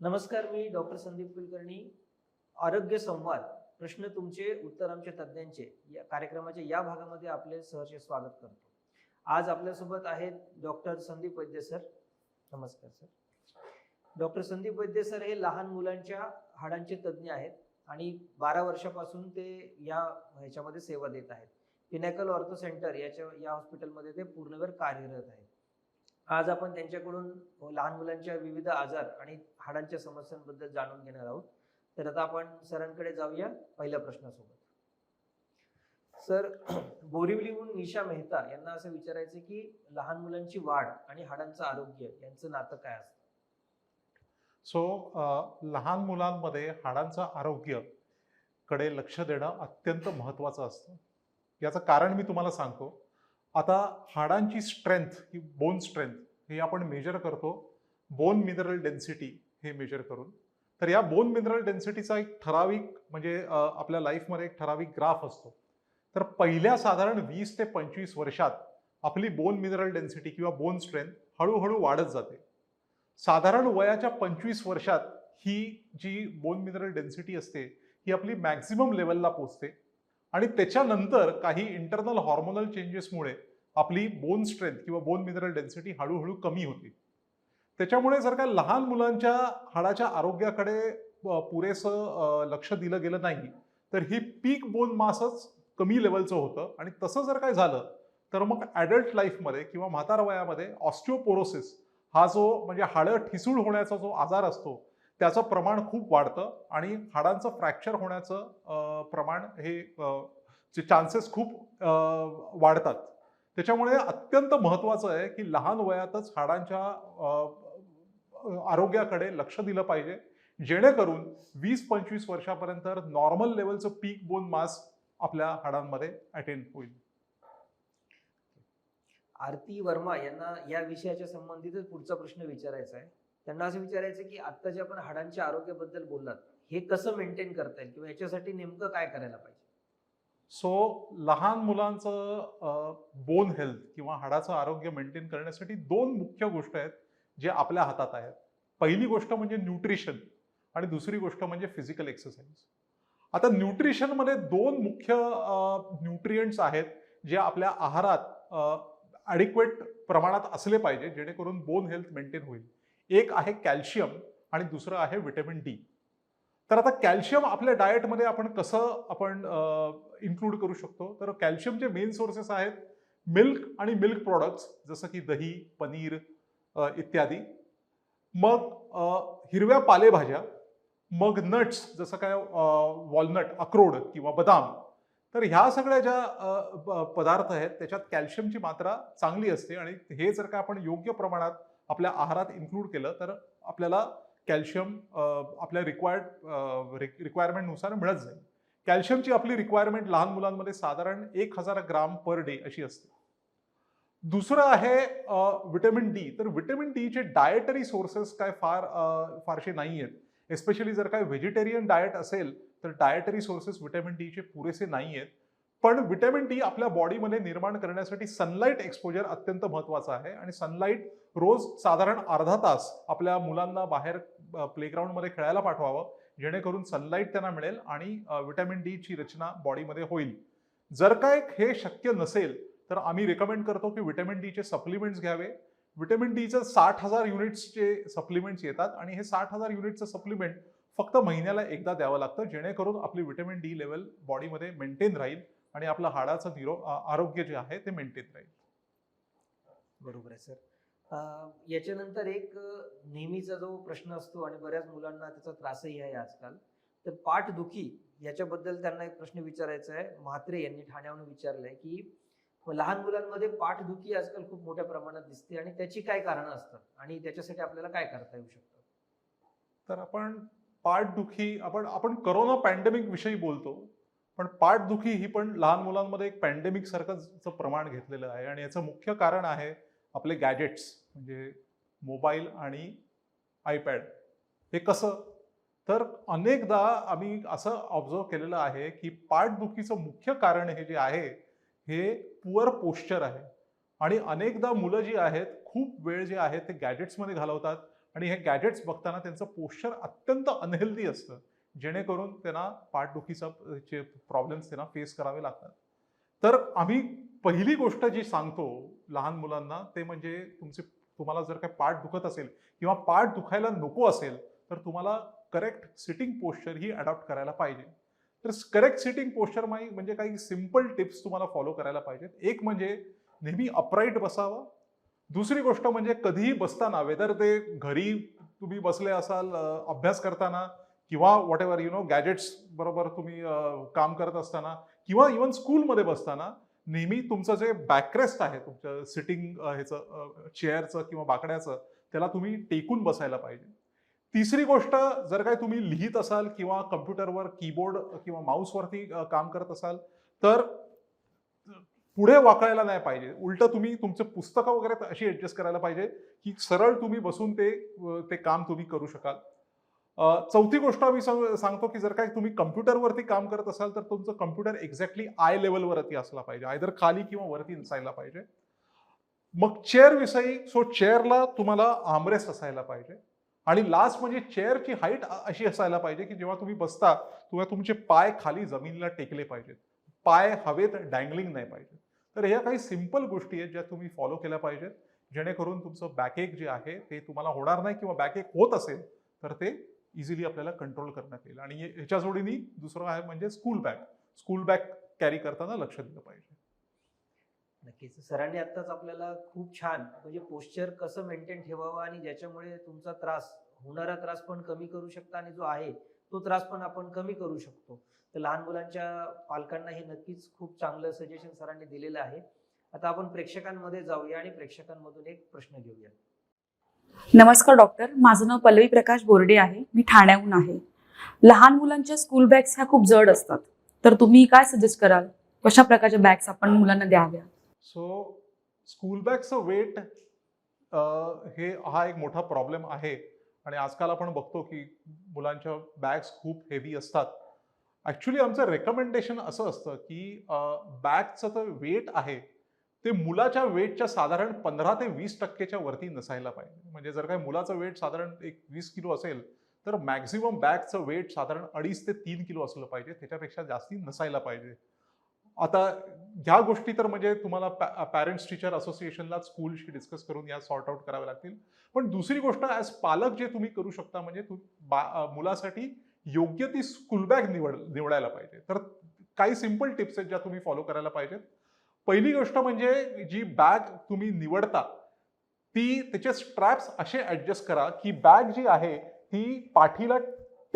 नमस्कार मी डॉक्टर संदीप कुलकर्णी. आरोग्य संवाद प्रश्न तुमचे उत्तर आमच्या तज्ज्ञांचे. या कार्यक्रमाच्या या भागामध्ये आपले सहर्ष स्वागत करतो. आज आपल्यासोबत आहेत डॉक्टर संदीप वैद्य सर. नमस्कार sir. Doctor Sandeep Vaidya sir हे लहान मुलांच्या हाडांचे तज्ज्ञ आहेत आणि बारा वर्षापासून ते या ह्याच्यामध्ये सेवा देत आहेत. पिनॅकल ऑर्थो सेंटर याच्या या हॉस्पिटलमध्ये ते पूर्णवेळ कार्यरत आहेत. आज आपण त्यांच्याकडून लहान मुलांच्या विविध आजार आणि हाडांच्या समस्यांबद्दल जाणून घेणार आहोत. तर आता आपण सरांकडे जाऊया पहिल्या प्रश्नासोबत. सर बोरिवलीहून निशा मेहता यांना असं विचारायचं की लहान मुलांची वाढ आणि हाडांचं आरोग्य यांचं नातं काय असतं? सो लहान मुलांमध्ये हाडांचं आरोग्यकडे लक्ष देणं अत्यंत महत्त्वाचं असतं. याचं कारण मी तुम्हाला सांगतो. आता हाडांची स्ट्रेंथ ही बोन स्ट्रेंथ हे आपण मेजर करतो. बोन मिनरल डेन्सिटी हे मेजर करून. तर या बोन मिनरल डेन्सिटीचा एक ठराविक म्हणजे आपल्या लाईफमध्ये एक ठराविक ग्राफ असतो. तर पहिल्या साधारण वीस ते पंचवीस वर्षात आपली बोन मिनरल डेन्सिटी किंवा बोन स्ट्रेंथ हळूहळू वाढत जाते. साधारण वयाच्या पंचवीस वर्षात ही जी बोन मिनरल डेन्सिटी असते ही आपली मॅक्झिमम लेवलला पोचते. आणि त्याच्यानंतर काही इंटरनल हॉर्मोनल चेंजेसमुळे आपली बोन स्ट्रेंथ किंवा बोन मिनरल डेन्सिटी हळूहळू कमी होते. त्याच्यामुळे जर का लहान मुलांच्या हाडाच्या आरोग्याकडे पुरेसं लक्ष दिलं गेलं नाही तर ही पीक बोन मासच कमी लेवलचं होतं. आणि तसं जर काय झालं तर मग ॲडल्ट लाईफमध्ये किंवा म्हातार वयामध्ये ऑस्टिओपोरोसिस हा जो म्हणजे हाडं ठिसूळ होण्याचा जो आजार असतो त्याचं प्रमाण खूप वाढतं आणि हाडांचं फ्रॅक्चर होण्याचं प्रमाण हे चे चान्सेस खूप वाढतात. त्याच्यामुळे अत्यंत महत्त्वाचं आहे की लहान वयातच हाडांच्या आरोग्याकडे लक्ष दिलं पाहिजे. जेणेकरून वीस पंचवीस वर्षापर्यंत नॉर्मल लेवलचं पीक बोन मास आपल्या हाडांमध्ये अटेंड होईल. आरती वर्मा यांना या विषयाच्या संबंधितच पुढचा प्रश्न विचारायचा आहे. त्यांना असं विचारायचं की आता जे आपण हाडांच्या आरोग्याबद्दल बोललात हे कसं मेंटेन करता येईल किंवा याच्यासाठी नेमकं काय करायला पाहिजे? सो लहान मुलांचं बोन हेल्थ किंवा हाडाचं आरोग्य मेंटेन करण्यासाठी दोन मुख्य गोष्ट आहेत. जे आपल्या हातात आहेत. पहिली गोष्ट म्हणजे न्यूट्रिशन आणि दुसरी गोष्ट म्हणजे फिजिकल एक्सरसाइज. आता न्यूट्रिशनमध्ये दोन मुख्य न्यूट्रियंट्स आहेत जे आपल्या आहारात ॲडिक्वेट प्रमाणात असले पाहिजे जेणेकरून बोन हेल्थ मेंटेन होईल. एक आहे कॅल्शियम आणि दुसरं आहे व्हिटॅमिन डी तर आता कॅल्शियम आपल्या डाएटमध्ये आपण कसं आपण इन्क्लूड करू शकतो? तर कॅल्शियमचे मेन सोर्सेस आहेत मिल्क आणि मिल्क प्रॉडक्ट्स जसं की दही पनीर इत्यादी. मग हिरव्या पालेभाज्या मग नट्स जसं काय वॉलनट अक्रोड किंवा बदाम. तर ह्या सगळ्या ज्या पदार्थ आहेत त्याच्यात कॅल्शियमची मात्रा चांगली असते आणि हे जर का आपण योग्य प्रमाणात आपल्या आहारात इन्क्लूड केलं तर आपल्याला कॅल्शियम आपल्या रिक्वायर्ड रिक्वायरमेंटनुसार मिळत जाईल. कॅल्शियमची आपली रिक्वायरमेंट लहान मुलांमध्ये साधारण एक हजार ग्राम पर डे अशी असते. दुसरं आहे विटॅमिन डी तर विटॅमिन डीचे डायटरी सोर्सेस काय फार फारसे नाही आहेत एस्पेशली जर काय व्हेजिटेरियन डाएट असेल तर डायटरी सोर्सेस विटॅमिन डीचे पुरेसे नाही आहेत पण विटॅमिन डी आपल्या बॉडीमध्ये निर्माण करण्यासाठी सनलाईट एक्सपोजर अत्यंत महत्त्वाचा आहे. आणि सनलाईट रोज साधारण अर्धा तास आपल्या मुलांना बाहेर प्लेग्राऊंडमध्ये खेळायला पाठवावं जेणेकरून सनलाईट त्यांना मिळेल आणि विटॅमिन डीची रचना बॉडीमध्ये होईल. जर काय हे शक्य नसेल तर आम्ही रेकमेंड करतो की विटॅमिन डीचे सप्लिमेंट्स घ्यावे. विटॅमिन डीचं साठ हजार युनिट्सचे सप्लिमेंट्स येतात आणि हे साठ हजार युनिटचं सप्लिमेंट फक्त महिन्याला एकदा द्यावं लागतं जेणेकरून आपली विटॅमिन डी लेवल बॉडीमध्ये मेंटेन राहील आणि आपलं हाडाचं निरो आरोग्य जे आहे ते मेंटेन राहील. बरोबर आहे सर. याच्यानंतर एक नेहमीचा जो प्रश्न असतो आणि बऱ्याच मुलांना त्याचा त्रासही आहे आजकाल तर पाठदुखी याच्याबद्दल त्यांना एक प्रश्न विचारायचा आहे. म्हात्रे यांनी ठाण्याहून विचारलंय की लहान मुलांमध्ये पाठदुखी आजकाल खूप मोठ्या प्रमाणात दिसते आणि त्याची काय कारणं असतात? आणि त्याच्यासाठी आपल्याला काय करता येऊ शकतं? तर आपण पाठदुखी आपण आपण करोना पॅन्डेमिक विषयी बोलतो पण पाठदुखी ही पण लहान मुलांमध्ये एक पॅन्डेमिक सारखंच प्रमाण घेतलेलं आहे. आणि याचं मुख्य कारण आहे आपले गॅजेट्स म्हणजे मोबाईल आणि आयपॅड हे कसं? तर अनेकदा आम्ही असं ऑब्झर्व केलेलं आहे की पाठदुखीचं मुख्य कारण हे जे आहे हे पुअर पोश्चर आहे. आणि अनेकदा मुलं जी आहेत खूप वेळ जे आहे ते गॅजेट्समध्ये घालवतात. आणि हे गॅजेट्स बघताना त्यांचं पोश्चर अत्यंत अनहेल्दी असतं. जेणेकरून त्यांना पाठदुखीचा चे प्रॉब्लेम्स त्यांना फेस करावे लागतात. तर आम्ही पहिली गोष्ट जी सांगतो लहान मुलांना ते म्हणजे तुमचे तुम्हाला जर काय पाठ दुखत असेल किंवा पाठ दुखायला नको असेल तर तुम्हाला करेक्ट सिटिंग पोश्चर ही अडॉप्ट करायला पाहिजे. तर करेक्ट सिटिंग पोस्चर माई म्हणजे काही सिंपल टिप्स तुम्हाला फॉलो करायला पाहिजेत. एक म्हणजे नेहमी अपराईट बसावं. दुसरी गोष्ट म्हणजे कधीही बसताना वेदर ते घरी तुम्ही बसले असाल अभ्यास करताना किंवा whatever you know gadgets बरोबर तुम्ही काम करत असताना किंवा इवन स्कूलमध्ये बसताना नेहमी तुमचं जे बॅकरेस्ट आहे तुमचं सिटिंग ह्याचं चेअरचं किंवा बाकड्याचं त्याला तुम्ही टेकून बसायला पाहिजे. तिसरी गोष्ट जर काय तुम्ही लिहित असाल किंवा कम्प्युटरवर कीबोर्ड किंवा माऊसवरती काम करत असाल तर पुढे वाकळायला नाही पाहिजे. उलट तुम्ही तुमचं पुस्तकं वगैरे अशी ॲडजस्ट करायला पाहिजे की सरळ तुम्ही बसून ते ते काम तुम्ही करू शकाल. चौथी गोष्ट आम्ही सांगतो की जर काय तुम्ही कम्प्युटरवरती काम करत असाल तर तुमचं कम्प्युटर एक्झॅक्टली आय लेवलवरती असला पाहिजे. आयदर खाली किंवा वरती नसायला पाहिजे. मग चेअर विषयी सो चेअरला तुम्हाला आमरेस असायला पाहिजे. आणि लास्ट म्हणजे चेअरची हाईट अशी असायला पाहिजे की जेव्हा तुम्ही बसता तेव्हा तुमचे पाय खाली जमिनीला टेकले पाहिजेत. पाय हवेत डँगलिंग नाही पाहिजे तर ह्या काही सिंपल गोष्टी आहेत ज्या तुम्ही फॉलो केल्या पाहिजेत. जेणेकरून तुमचं बॅकएक जे आहे ते तुम्हाला होणार नाही किंवा बॅकएक होत असेल तर ते इझिली आपल्याला कंट्रोल करण्यात येईल. आणि याच्या ह्याच्या जोडीने दुसरं आहे म्हणजे school bag school bag carry करताना लक्ष दिलं पाहिजे. नक्कीच. सरांनी आत्ताच आपल्याला खूप छान म्हणजे पोश्चर कसं मेंटेन ठेवावं आणि ज्याच्यामुळे तुमचा त्रास होणारा त्रास पण कमी करू शकता आणि जो आहे तो त्रास पण आपण कमी करू शकतो. तर लहान मुलांच्या पालकांना हे नक्कीच खूप चांगलं सजेशन सरांनी दिलेलं आहे. आता आपण प्रेक्षकांमध्ये जाऊया आणि प्रेक्षकांमधून एक प्रश्न घेऊया. नमस्कार डॉक्टर माझं नाव पल्लवी प्रकाश बोर्डे आहे. मी ठाण्याहून आहे. लहान मुलांच्या स्कूल बॅग्स ह्या खूप जड असतात. तर तुम्ही काय सजेस्ट कराल? कशा प्रकारच्या बॅग्स आपण मुलांना द्याव्या सो स्कूल बॅगचं वेट हे हा एक मोठा प्रॉब्लेम आहे. आणि आजकाल आपण बघतो की मुलांच्या बॅग्स खूप हेवी असतात. ॲक्च्युली आमचं रेकमेंडेशन असं असतं की बॅगचं तर वेट आहे ते मुलाच्या वेटच्या साधारण पंधरा ते वीस टक्केच्या वरती नसायला पाहिजे. म्हणजे जर काय मुलाचं वेट साधारण एक वीस किलो असेल तर मॅक्झिमम बॅगचं वेट साधारण अडीच ते तीन किलो असलं पाहिजे. त्याच्यापेक्षा जास्ती नसायला पाहिजे. आता ह्या गोष्टी तर म्हणजे तुम्हाला पॅरेंट्स टीचर असोसिएशनला स्कूलशी डिस्कस करून या सॉर्ट आउट कराव्या लागतील. पण दुसरी गोष्ट ॲज पालक जे तुम्ही करू शकता म्हणजे बा- मुलासाठी योग्य ती स्कूल बॅग निवड निवडायला पाहिजे. तर काही सिंपल टिप्स आहेत ज्या तुम्ही फॉलो करायला पाहिजेत. पहिली गोष्ट म्हणजे जी बॅग तुम्ही निवडता ती त्याचे स्ट्रॅप्स असे ॲडजस्ट करा की बॅग जी आहे ती पाठीला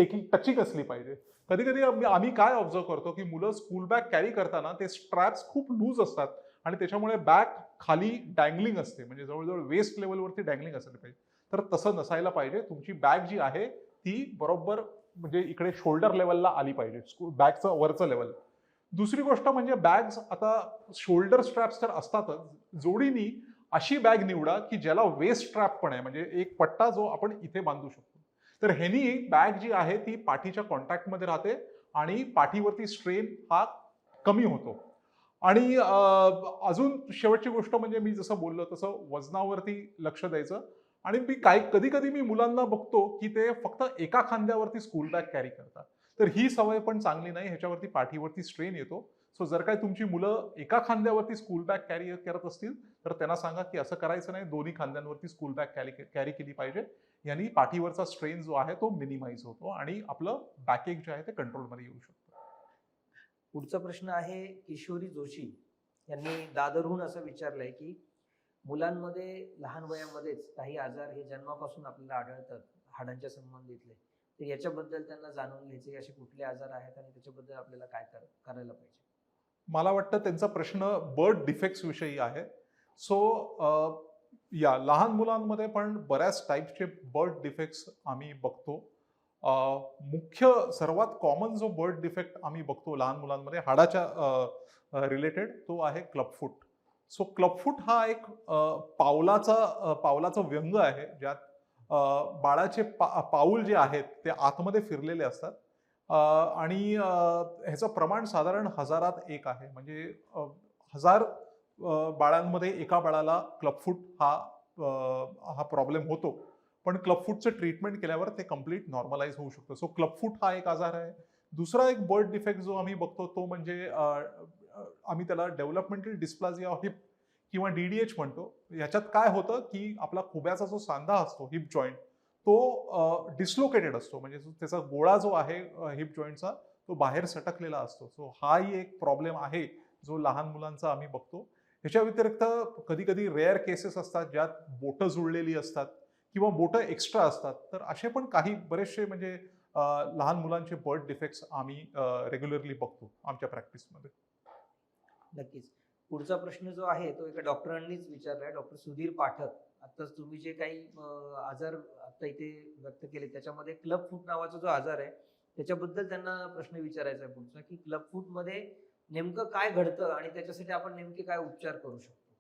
टेकिंग टचिंग असली पाहिजे. कधी कधी आम्ही काय ऑब्झर्व करतो की मुलं स्कूल बॅग कॅरी करताना ते स्ट्रॅप्स खूप लूज असतात आणि त्याच्यामुळे बॅग खाली डँगलिंग असते. म्हणजे जवळजवळ वेस्ट लेवलवरती डँगलिंग असायला पाहिजे. तर तसं नसायला पाहिजे. तुमची बॅग जी आहे ती बरोबर म्हणजे इकडे शोल्डर लेवलला आली पाहिजे. स्कूल बॅगचं वरचं लेवल दुसरी गोष्ट म्हणजे बॅग्स आता शोल्डर स्ट्रॅप्स तर असतातच. जोडीनी अशी बॅग निवडा की ज्याला वेस्ट स्ट्रॅप पण आहे. म्हणजे एक पट्टा जो आपण इथे बांधू शकतो. तर ह्यानी बॅग जी आहे ती पाठीच्या कॉन्टॅक्टमध्ये राहते आणि पाठीवरती स्ट्रेन हा कमी होतो. आणि अजून शेवटची गोष्ट म्हणजे मी जसं बोललो तसं वजनावरती लक्ष द्यायचं. आणि मी काय कधी कधी मी मुलांना बघतो की ते फक्त एका खांद्यावरती स्कूल बॅग कॅरी करतात. तर ही सवय पण चांगली नाही ह्याच्यावरती पाठीवरती स्ट्रेन येतो. सो जर काय तुमची मुलं एका खांद्यावरती स्कूल बॅग कॅरी करत असतील तर त्यांना सांगा की असं करायचं नाही दोन्ही खांद्यांवरती स्कूल बॅग कॅरी कॅरी केली पाहिजे. यांनी पाठीवरचा स्ट्रेन जो आहे तो मिनिमाइज होतो आणि आपलं बॅकेक जे आहे ते कंट्रोलमध्ये येऊ शकतो. पुढचा प्रश्न आहे किशोरी जोशी यांनी दादरहून असं विचारलंय की मुलांमध्ये लहान वयामध्येच काही आजार हे जन्मापासून आपल्याला आढळतात हाडांच्या संबंधितले. तर याच्याबद्दल त्यांना जाणून घ्यायचे असे कुठले आजार आहेत आणि त्याच्याबद्दल आपल्याला काय कर- करायला पाहिजे? मला वाटतं त्यांचा प्रश्न बर्ड डिफेक्ट्स विषयी आहे. सो या लहान मुलांमध्ये पण बऱ्याच टाईपचे बर्ड डिफेक्ट्स आम्ही बघतो. मुख्य सर्वात कॉमन जो बर्ड डिफेक्ट आम्ही बघतो लहान मुलांमध्ये हाडाच्या रिलेटेड तो आहे क्लबफूट. सो क्लबफूट हा एक पावलाचा पावलाचा व्यंग आहे ज्यात बाळाचे पा पाऊल जे आहेत ते आतमध्ये फिरलेले असतात. आणि ह्याचं प्रमाण साधारण हजारात एक आहे. म्हणजे हजार बाळांमध्ये एका बाळाला क्लबफूट हा हा प्रॉब्लेम होतो. पण क्लबफूटचं ट्रीटमेंट केल्यावर ते कंप्लीट नॉर्मलाइज होऊ शकतं. सो क्लबफूट हा एक आजार आहे. दुसरा एक बर्ड डिफेक्ट जो आम्ही बघतो तो म्हणजे आम्ही त्याला डेव्हलपमेंटल डिस्प्लाझिया ऑफ हिप किंवा डी डी एच म्हणतो. याच्यात काय होतं की आपला खुब्याचा जो सांधा असतो हिप जॉईंट तो डिस्लोकेटेड असतो. म्हणजे त्याचा गोळा जो आहे हिप जॉईंटचा तो बाहेर सटकलेला असतो. सो हाही एक प्रॉब्लेम आहे जो लहान मुलांचा आम्ही बघतो. ह्याच्या व्यतिरिक्त कधी कधी रेअर केसेस असतात ज्यात बोटं जुळलेली असतात किंवा बोटं एक्स्ट्रा असतात. तर असे पण काही बरेचसे म्हणजे लहान मुलांचे बर्ड डिफेक्ट्स आम्ही रेग्युलरली बघतो आमच्या प्रॅक्टिसमध्ये नक्कीच. पुढचा प्रश्न जो आहे तो एका डॉक्टरांनीच विचारला आहे डॉक्टर सुधीर पाठक. आताच तुम्ही जे काही आजार आता इथे व्यक्त केले त्याच्यामध्ये क्लब फूट नावाचा जो आजार आहे त्याच्याबद्दल त्यांना प्रश्न विचारायचा आहे पुढचा की क्लब फूटमध्ये नेमकं काय घडतं आणि त्याच्यासाठी आपण नेमके काय उपचार करू शकतो?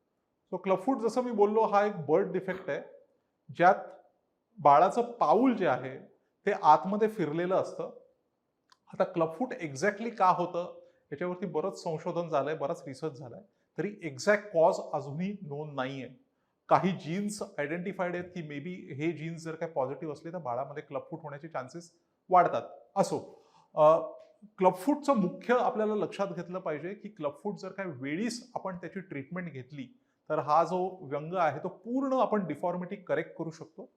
सो क्लबफूट जसं मी बोललो हा एक बर्ड डिफेक्ट आहे ज्यात बाळाचं पाऊल जे आहे ते आतमध्ये फिरलेलं असतं. आता क्लब फूट एक्झॅक्टली का होतं याच्यावरती बरंच संशोधन झालंय बराच रिसर्च झालाय तरी एक्झॅक्ट कॉज अजूनही नोंद नाही आहे काही जीन्स आयडेंटिफाईड आहेत की मे बी हे जीन्स जर काय पॉझिटिव्ह असले तर बाळामध्ये क्लबफूट होण्याचे चान्सेस वाढतात. असो क्लबफूटचं मुख्य आपल्याला लक्षात घेतलं पाहिजे की क्लबफूट जर काय वेळीच आपण त्याची ट्रीटमेंट घेतली तर हा जो व्यंग आहे तो पूर्ण आपण डिफॉर्मिटी करेक्ट करू शकतो.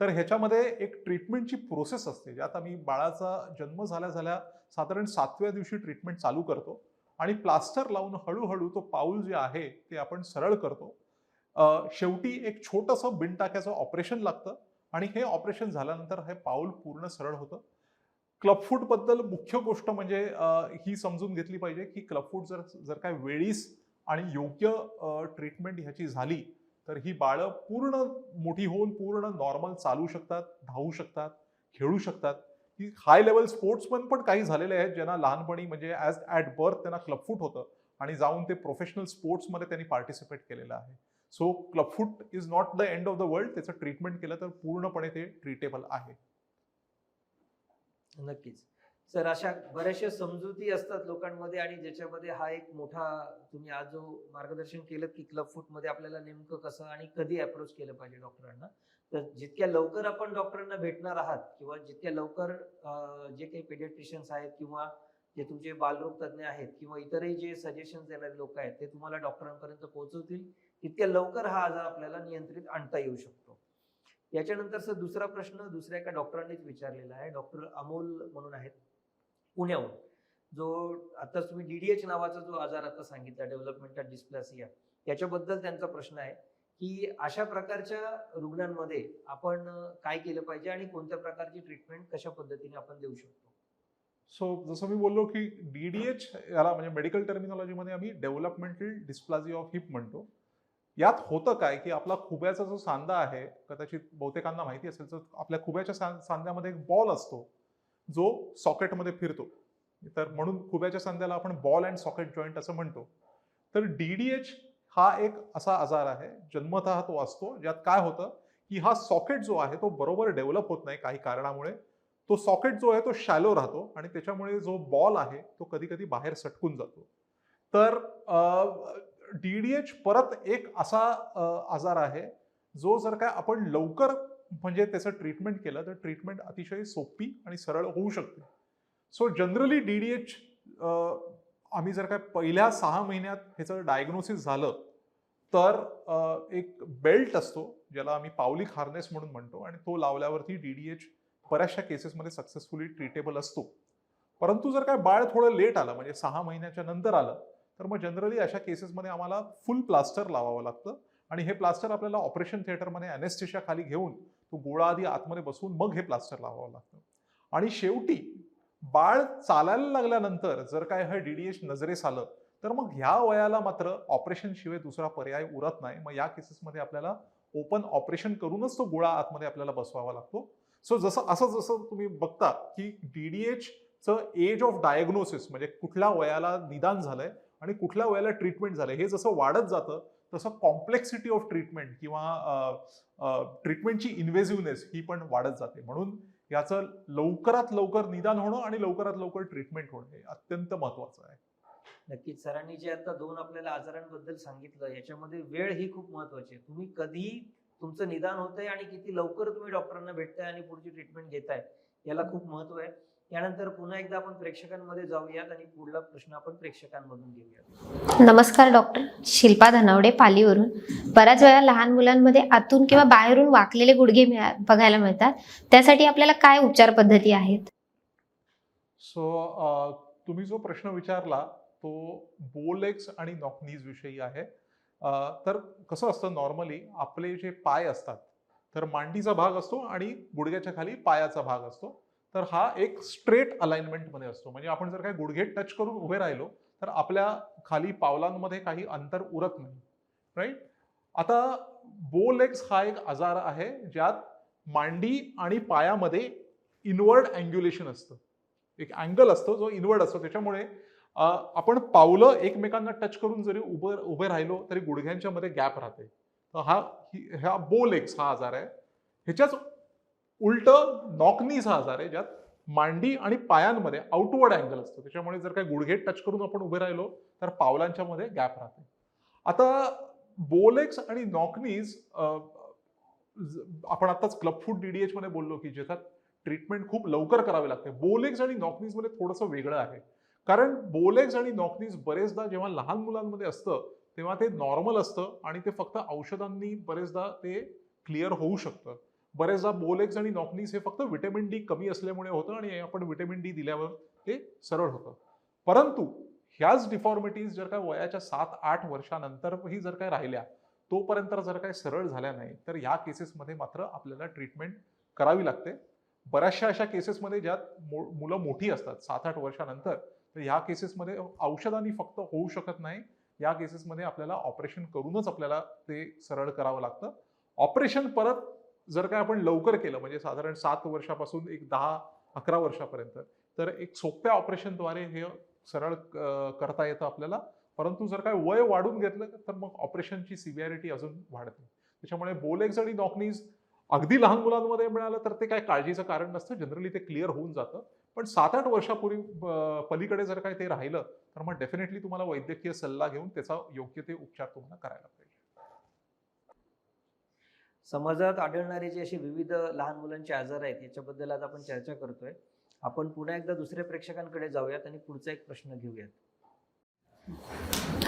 तर ह्याच्यामध्ये एक ट्रीटमेंटची प्रोसेस असते ज्यात आम्ही बाळाचा जन्म झाल्या झाल्या साधारण सातव्या दिवशी ट्रीटमेंट चालू करतो आणि प्लास्टर लावून हळूहळू तो पाऊल जे आहे ते आपण सरळ करतो. शेवटी एक छोटंसं बिन टाक्याचं ऑपरेशन लागतं आणि हे ऑपरेशन झाल्यानंतर हे पाऊल पूर्ण सरळ होतं. क्लबफूटबद्दल मुख्य गोष्ट म्हणजे ही समजून घेतली पाहिजे की क्लबफूट जर जर काय वेळीस आणि योग्य ट्रीटमेंट ह्याची झाली तर ही बाळं पूर्ण मोठी होऊन पूर्ण नॉर्मल चालू शकतात धावू शकतात खेळू शकतात. की हाय लेवल स्पोर्ट्समन पण काही झालेले आहेत ज्यांना लहानपणी म्हणजे ॲज ॲट बर्थ त्यांना क्लबफूट होतं आणि जाऊन ते प्रोफेशनल स्पोर्ट्समध्ये त्यांनी पार्टिसिपेट केलेलं आहे. So clubfoot is not the end of the world त्याचं ट्रीटमेंट केलं तर पूर्णपणे ते ट्रीटेबल आहे. नक्कीच. सर अशा बऱ्याचशा समजुती असतात लोकांमध्ये आणि ज्याच्यामध्ये हा एक मोठा तुम्ही आज जो मार्गदर्शन केलं की क्लब फूटमध्ये आपल्याला नेमकं कसं आणि कधी अप्रोच केलं पाहिजे डॉक्टरांना तर जितक्या लवकर आपण डॉक्टरांना भेटणार आहात किंवा जितक्या लवकर जे काही पेडियाट्रिशियन्स आहेत किंवा जे तुमचे बालरोग तज्ज्ञ आहेत किंवा इतरही जे सजेशन देणारे लोक आहेत ते तुम्हाला डॉक्टरांपर्यंत पोहोचवतील? तितक्या लवकर हा आजार आपल्याला नियंत्रित आणता येऊ शकतो. याच्यानंतर सर दुसरा प्रश्न दुसऱ्या एका डॉक्टरांनीच विचारलेला आहे. डॉक्टर अमोल म्हणून आहेत पुण्याहून. जो आता तुम्ही डीडीएच नावाचा जो आजार आता सांगितला डेव्हलपमेंटल डिस्प्लासिया त्याच्याबद्दल त्यांचा प्रश्न आहे की अशा प्रकारच्या रुग्णांमध्ये आपण काय केलं पाहिजे आणि कोणत्या प्रकारची ट्रीटमेंट कशा पद्धतीने आपण देऊ शकतो? सो जसं मी बोललो की डीडीएच याला म्हणजे मेडिकल टर्मिनॉलॉजीमध्ये आम्ही डेव्हलपमेंटल डिस्प्लाझी ऑफ हिप म्हणतो. यात होतं काय की आपला खुब्याचा जो सांधा आहे कदाचित बहुतेकांना माहिती असेल तर आपल्या खुब्याच्या सांध्यामध्ये एक बॉल असतो जो सॉकेटमध्ये फिरतो. तर म्हणून खुब्याच्या सांध्याला आपण बॉल अँड सॉकेट जॉईंट असं म्हणतो. तर डीडीएच हा एक असा आजार आहे जन्मतः तो असतो ज्यात काय होतं की हा सॉकेट जो आहे तो बरोबर डेव्हलप होत नाही काही कारणामुळे. तो सॉकेट जो आहे तो शॅलो राहतो आणि त्याच्यामुळे जो बॉल आहे तो कधी कधी बाहेर सटकून जातो. तर डी डी एच परत एक असा आजार आहे जो जर काय आपण लवकर म्हणजे त्याचं ट्रीटमेंट केलं तर ट्रीटमेंट अतिशय सोपी आणि सरळ होऊ शकते. So generally D D H आम्ही जर काय पहिल्या सहा महिन्यात ह्याचं डायग्नोसिस झालं तर एक बेल्ट असतो ज्याला आम्ही पावलिक हार्नेस म्हणून म्हणतो आणि तो लावल्यावरती डी डी एच बऱ्याचशा केसेसमध्ये सक्सेसफुली ट्रीटेबल असतो. परंतु जर काय बाळ थोडं लेट आलं म्हणजे सहा महिन्याच्या नंतर आलं तर मग जनरली अशा केसेसमध्ये आम्हाला फुल प्लास्टर लावावं लागतं. आणि हे प्लास्टर आपल्याला ऑपरेशन थिएटरमध्ये अनेस्टिशा खाली घेऊन तो गोळा आधी आतमध्ये बसवून मग हे प्लास्टर लावावं लागतं. आणि शेवटी बाळ चालायला लागल्यानंतर जर काय हे डीडीएच नजरेस आलं तर मग ह्या वयाला मात्र ऑपरेशन शिवाय दुसरा पर्याय उरत नाही. मग या केसेसमध्ये आपल्याला ओपन ऑपरेशन करूनच तो गोळा आतमध्ये आपल्याला बसवावा लागतो. सो जसं असं जसं तुम्ही बघता की डी डी एचचं एज ऑफ डायग्नोसिस म्हणजे कुठल्या वयाला निदान झालंय आणि कुठल्या वयाला ट्रीटमेंट झालं हे जसं वाढत जातं तसं कॉम्प्लेक्सिटी ऑफ ट्रीटमेंट किंवा ट्रीटमेंटची इन्व्हेसिव्हनेस ही पण वाढत जाते. म्हणून याचं लवकरात लवकर निदान होणं आणि लवकरात लवकर ट्रीटमेंट होणं हे अत्यंत महत्वाचं आहे. नक्कीच. सरांनी जे आता दोन आपल्याला आजारांबद्दल सांगितलं याच्यामध्ये वेळ ही खूप महत्वाची आहे. तुम्ही कधी तुमचं निदान होतंय आणि किती लवकर तुम्ही डॉक्टरांना भेटताय आणि पुढची ट्रीटमेंट घेताय याला खूप महत्त्व आहे. त्यानंतर पुन्हा एकदा आपण प्रेक्षकांमध्ये जाऊयात आणि पुढला प्रश्न आपण प्रेक्षकांमधून घेऊयात. नमस्कार डॉक्टर. शिल्पा धनावडे पालीवरून. बऱ्याच वेळा लहान मुलांमध्ये आतून किंवा बाहेरून वाकलेले गुडघे बघायला मिळतात. त्यासाठी आपल्याला काय उपचार पद्धती आहेत? सो तुम्ही जो प्रश्न विचारला तो बोलेक्स आणि नॉकनीज विषयी आहे. तर कसं असतं नॉर्मली आपले जे पाय असतात तर मांडीचा भाग असतो आणि गुडघ्याच्या खाली पायाचा भाग असतो. तर हा एक स्ट्रेट अलाइनमेंटमध्ये असतो. म्हणजे आपण जर काय गुडघे टच करून उभे राहिलो तर आपल्या खाली पावलांमध्ये काही अंतर उरत नाही. राईट आता बोलेक्स हा एक आजार आहे ज्यात मांडी आणि पायामध्ये इनवर्ड अँग्युलेशन असतं. एक अँगल असतो जो इनवर्ड असतो. त्याच्यामुळे आपण पावलं एकमेकांना टच करून जरी उभं उभे राहिलो तरी गुडघ्यांच्या मध्ये गॅप राहते. तर हा ह्या हा बोलेक्स हा आजार आहे. ह्याच्याच उलट नॉकनीज हा आजार आहे ज्यात मांडी आणि पायांमध्ये आउटवर्ड अँगल असतो. त्याच्यामुळे जर काही गुडघे टच करून आपण उभे राहिलो तर पावलांच्या मध्ये गॅप राहते. आता बोलेक्स आणि नॉकनीज आपण आताच क्लब फूड डीडीएच मध्ये बोललो की ज्याच्यात ट्रीटमेंट खूप लवकर करावी लागते. बोलेक्स आणि नॉकनीजमध्ये थोडंसं वेगळं आहे. कारण बोलेक्स आणि नॉकनीज बरेचदा जेव्हा लहान मुलांमध्ये असतं तेव्हा ते नॉर्मल असतं आणि ते फक्त औषधांनी बरेचदा ते क्लिअर होऊ शकतं. बरेचदा बोलेक्स आणि नॉकनीज हे फक्त विटॅमिन डी कमी असल्यामुळे होतं आणि आपण विटॅमिन डी दिल्यावर ते सरळ होतं. परंतु ह्याच डिफॉर्मिटीज जर काय वयाच्या सात आठ वर्षानंतरही जर काय राहिल्या तोपर्यंत जर काय सरळ झाल्या नाही तर ह्या केसेसमध्ये मात्र आपल्याला ट्रीटमेंट करावी लागते. बऱ्याचशा अशा केसेसमध्ये ज्यात मुलं मोठी असतात सात आठ वर्षानंतर तर ह्या केसेसमध्ये औषधांनी फक्त होऊ शकत नाही. या केसेसमध्ये आपल्याला ऑपरेशन करूनच आपल्याला ते सरळ करावं लागतं. ऑपरेशन परत जर काय आपण लवकर केलं म्हणजे साधारण सात वर्षापासून एक दहा अकरा वर्षापर्यंत तर एक सोप्या ऑपरेशनद्वारे हे सरळ करता येतं आपल्याला. परंतु जर काय वय वाढून घेतलं तर मग ऑपरेशनची सिव्हिअरिटी अजून वाढते त्याच्यामुळे बोलेक्स आणि नॉकनीज अगदी लहान मुलांमध्ये मिळालं तर ते काय काळजीचं कारण नसतं. जनरली ते क्लिअर होऊन जातं. पण सात आठ वर्षापूर्वी पलीकडे जर काय ते राहिलं तर मग डेफिनेटली तुम्हाला वैद्यकीय सल्ला घेऊन त्याचा योग्य ते उपचार तुम्हाला करायला पाहिजे. समाजात आढळणारे जे असे विविध लहान मुलांचे आजार आहेत याच्याबद्दल आज आपण चर्चा करतोय. आपण पुन्हा एकदा दुसऱ्या प्रेक्षकांकडे जाऊयात आणि पुढचा एक प्रश्न घेऊयात.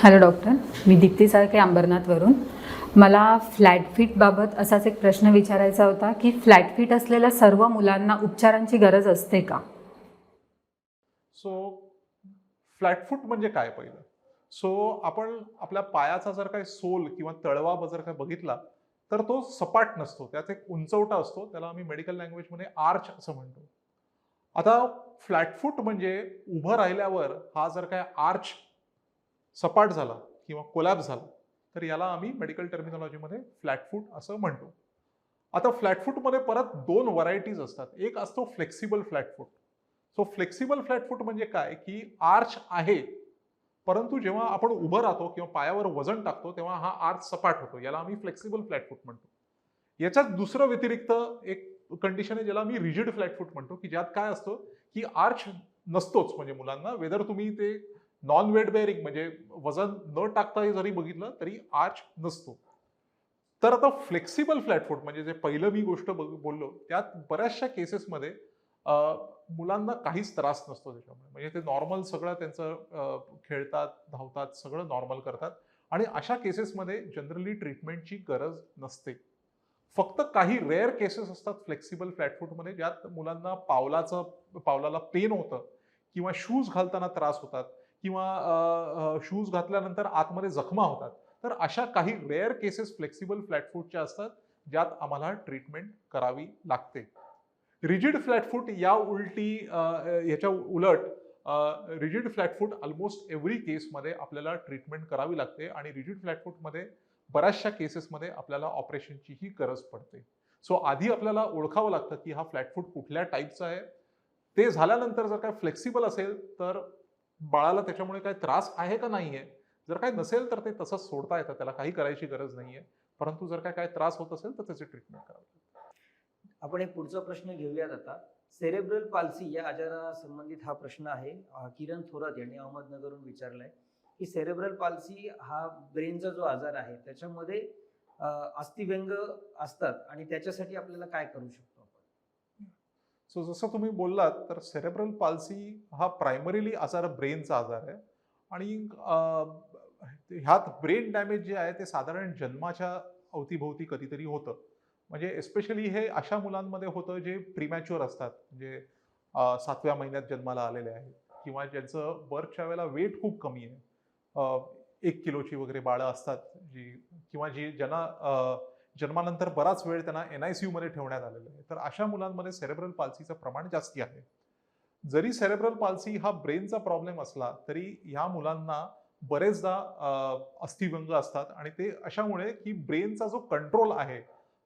हॅलो डॉक्टर मी दीप्ती साळके अंबरनाथवरून मला फ्लॅट फीटबाबत असाच एक प्रश्न विचारायचा होता की फ्लॅट फीट असलेल्या सर्व मुलांना उपचारांची गरज असते का? सो फ्लॅटफूट म्हणजे काय पहिलं? सो आपण आपल्या पायाचा जर काही सोल किंवा तळवा जर काय बघितला तर तो सपाट नसतो त्यात एक उंचवटा असतो त्याला आम्ही मेडिकल लँग्वेजमध्ये आर्च असं म्हणतो. आता फ्लॅटफूट म्हणजे उभं राहिल्यावर हा जर काय आर्च सपाट झाला किंवा कोलॅप झाला तर याला आम्ही मेडिकल टर्मिनॉलॉजीमध्ये फ्लॅटफूट असं म्हणतो. आता फ्लॅटफूटमध्ये परत दोन व्हरायटीज असतात. एक असतो flexible flat foot so flexible flat foot म्हणजे काय? की आर्च आहे परंतु जेव्हा आपण उभं राहतो किंवा पायावर वजन टाकतो तेव्हा हा आर्च सपाट होतो याला आम्ही फ्लेक्सिबल फ्लॅटफूट म्हणतो. याच्यात दुसरं व्यतिरिक्त एक कंडिशन आहे ज्याला आम्ही रिजिड फ्लॅटफूट म्हणतो की ज्यात काय असतं की आर्च नसतोच म्हणजे मुलांना वेदर तुम्ही ते नॉन वेट बेअरिंग म्हणजे वजन न टाकता जरी बघितलं तरी आर्च नसतो. तर आता फ्लेक्सिबल फ्लॅटफूट म्हणजे जे पहिलं मी गोष्ट बोललो त्यात बऱ्याचशा केसेसमध्ये मध्ये मुलांना काहीच त्रास नसतो त्याच्यामुळे. म्हणजे ते नॉर्मल सगळं त्यांचं खेळतात धावतात सगळं नॉर्मल करतात. आणि अशा केसेसमध्ये जनरली ट्रीटमेंटची गरज नसते. फक्त काही रेअर केसेस असतात फ्लेक्सिबल फ्लॅटफूटमध्ये ज्यात मुलांना पावलाचं पावलाला पेन होतं किंवा शूज घालताना त्रास होतात किंवा शूज घातल्यानंतर आतमध्ये जखमा होतात. तर अशा काही रेअर केसेस फ्लेक्सिबल फ्लॅटफूटच्या असतात ज्यात आम्हाला ट्रीटमेंट करावी लागते. रिजिड फ्लॅटफूट या उलटी याच्या उलट रिजिड फ्लॅटफूट ऑलमोस्ट एव्हरी केसमध्ये आपल्याला ट्रीटमेंट करावी लागते आणि रिजिड फ्लॅटफूटमध्ये बऱ्याचशा केसेसमध्ये आपल्याला ऑपरेशनचीही गरज पडते. सो आधी आपल्याला ओळखावं लागतं की हा फ्लॅटफूट कुठल्या टाईपचा आहे. ते झाल्यानंतर जर काय फ्लेक्सिबल असेल तर बाळाला त्याच्यामुळे काय त्रास आहे का नाही आहे जर काय नसेल तर ते तसंच सोडता येतं. त्याला काही करायची गरज नाही आहे परंतु जर काय काय त्रास होत असेल तर त्याची ट्रीटमेंट करावी आपण एक पुढचा प्रश्न घेऊयात आता. सेरेब्रल पाल्सी या आजारा संबंधित हा प्रश्न आहे. किरण थोरात यांनी अहमदनगरहून विचारलाय की सेरेब्रल पाल्सी हा ब्रेनचा जो आजार आहे त्याच्यामध्ये अस्थिव्यंग असतात आणि त्याच्यासाठी आपल्याला काय करू शकतो आपण? सो जसं तुम्ही बोललात तर सेरेब्रल पाल्सी हा प्रायमरीली आजार ब्रेनचा आजार आहे. आणि ह्यात ब्रेन डॅमेज जे आहे ते साधारण जन्माच्या अवतीभोवती कधीतरी होतं. म्हणजे एस्पेशली हे अशा मुलांमध्ये होतं जे प्रिमॅच्युअर असतात. म्हणजे सातव्या महिन्यात जन्माला आलेले आहेत. किंवा ज्यांचं बर्थच्या वेळेला वेट खूप कमी आहे. एक किलोची वगैरे बाळं असतात जी किंवा जी ज्यांना जन्मानंतर बराच वेळ त्यांना एन आय सी मध्ये ठेवण्यात आलेलं आहे. तर अशा मुलांमध्ये सेरेब्रल पाल्सीचं प्रमाण जास्ती आहे. जरी सेरेब्रल पाल्सी हा ब्रेनचा प्रॉब्लेम असला तरी ह्या मुलांना बरेचदा अस्थिभंग असतात. आणि ते अशामुळे की ब्रेनचा जो कंट्रोल आहे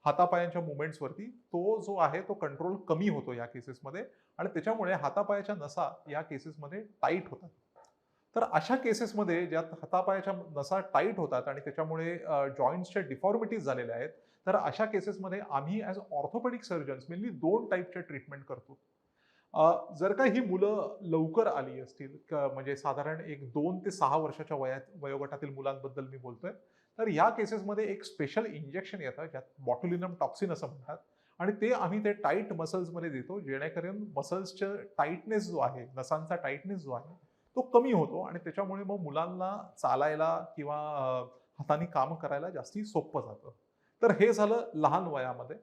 हातापायांच्या मुवमेंट्सवरती तो जो आहे तो कंट्रोल कमी होतो या केसेसमध्ये आणि त्याच्यामुळे हातापायाच्या नसा या केसेसमध्ये टाईट होतात. तर अशा केसेसमध्ये ज्यात हातापायाच्या नसा टाईट होतात आणि त्याच्यामुळे जॉईंट्सच्या डिफॉर्मिटीज झालेल्या आहेत तर अशा केसेसमध्ये आम्ही ॲज ऑर्थोपेडिक सर्जन्स मेनली दोन टाईपच्या ट्रीटमेंट करतो. जर का ही मुलं लवकर आली असतील म्हणजे साधारण एक दोन ते सहा वर्षाच्या वयात वयोगटातील मुलांबद्दल मी बोलतोय तर या केसेसमध्ये एक स्पेशल इंजेक्शन येतं ज्यात बॉटुलिनम टॉक्सिन असं म्हणतात. आणि ते आम्ही ते टाईट मसल्समध्ये देतो जेणेकरून मसल्सचं टाईटनेस जो आहे नसांचा टाईटनेस जो आहे तो कमी होतो आणि त्याच्यामुळे मग मुलांना चालायला किंवा हाताने काम करायला जास्ती सोपं जातं. तर हे झालं लहान वयामध्ये.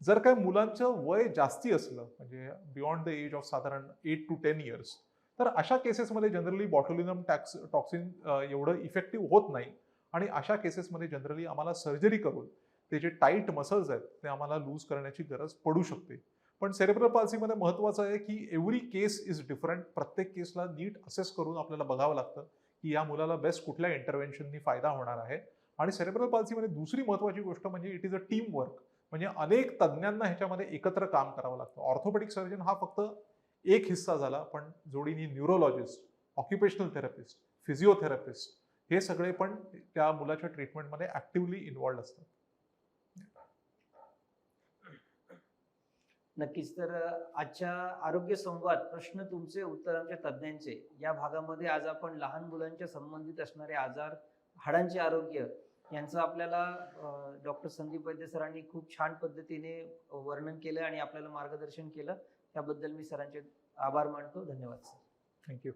जर काय मुलांचं वय जास्ती असलं म्हणजे बियॉन्ड द एज ऑफ साधारण एट टू टेन इयर्स तर अशा केसेसमध्ये जनरली बॉटोलिनम टॅक्स टॉक्सिन एवढं इफेक्टिव्ह होत नाही. आणि अशा केसेसमध्ये जनरली आम्हाला सर्जरी करून ते जे टाईट मसल्स आहेत ते आम्हाला लूज करण्याची गरज पडू शकते. पण सेरेब्रल पाल्सीमध्ये महत्त्वाचं आहे की एव्हरी केस इज डिफरंट प्रत्येक केसला नीट असेस करून आपल्याला बघावं लागतं की या मुलाला बेस्ट कुठल्या इंटरव्हेन्शननी फायदा होणार आहे. आणि सेरेब्रल पाल्सीमध्ये दुसरी महत्त्वाची गोष्ट म्हणजे it is a team work म्हणजे अनेक तज्ज्ञांना ह्याच्यामध्ये एकत्र काम करावं लागतं. ऑर्थोपेडिक सर्जन हा फक्त एक हिस्सा झाला पण जोडीने न्यूरोलॉजिस्ट ऑक्युपेशनल थेरपिस्ट फिजिओथेरपिस्ट हे सगळे पण त्या मुलाच्या ट्रीटमेंटमध्ये ऍक्टिव्हली इन्वॉल्ड असतात. नक्कीच. तर आजच्या आरोग्य संवाद प्रश्न तुमचे उत्तर आमच्या तज्ज्ञांचे या भागामध्ये आज आपण लहान मुलांच्या संबंधित असणारे आजार हाडांचे आरोग्य यांचं आपल्याला डॉक्टर संदीप वैद्य सरांनी खूप छान पद्धतीने वर्णन केलं आणि आपल्याला मार्गदर्शन केलं. त्याबद्दल मी सरांचे आभार मानतो. धन्यवाद सर. थँक्यू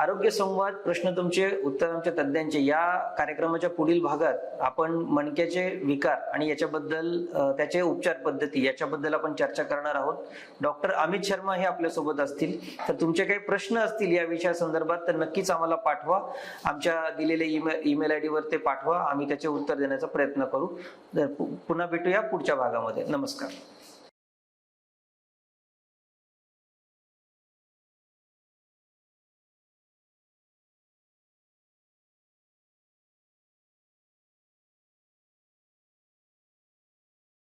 आरोग्य संवाद प्रश्न तुमचे उत्तर आमच्या तज्ज्ञांचे. या कार्यक्रमाच्या पुढील भागात आपण मणक्याचे विकार आणि याच्याबद्दल त्याचे उपचार पद्धती याच्याबद्दल आपण चर्चा करणार आहोत. डॉक्टर अमित शर्मा हे आपल्यासोबत असतील. तर तुमचे काही प्रश्न असतील या विषयासंदर्भात तर नक्कीच आम्हाला पाठवा. आमच्या दिलेल्या ईमेल ईमेल आय डीवर ते पाठवा. आम्ही त्याचे उत्तर देण्याचा प्रयत्न करू. तर पुन्हा भेटूया पुढच्या भागामध्ये. नमस्कार.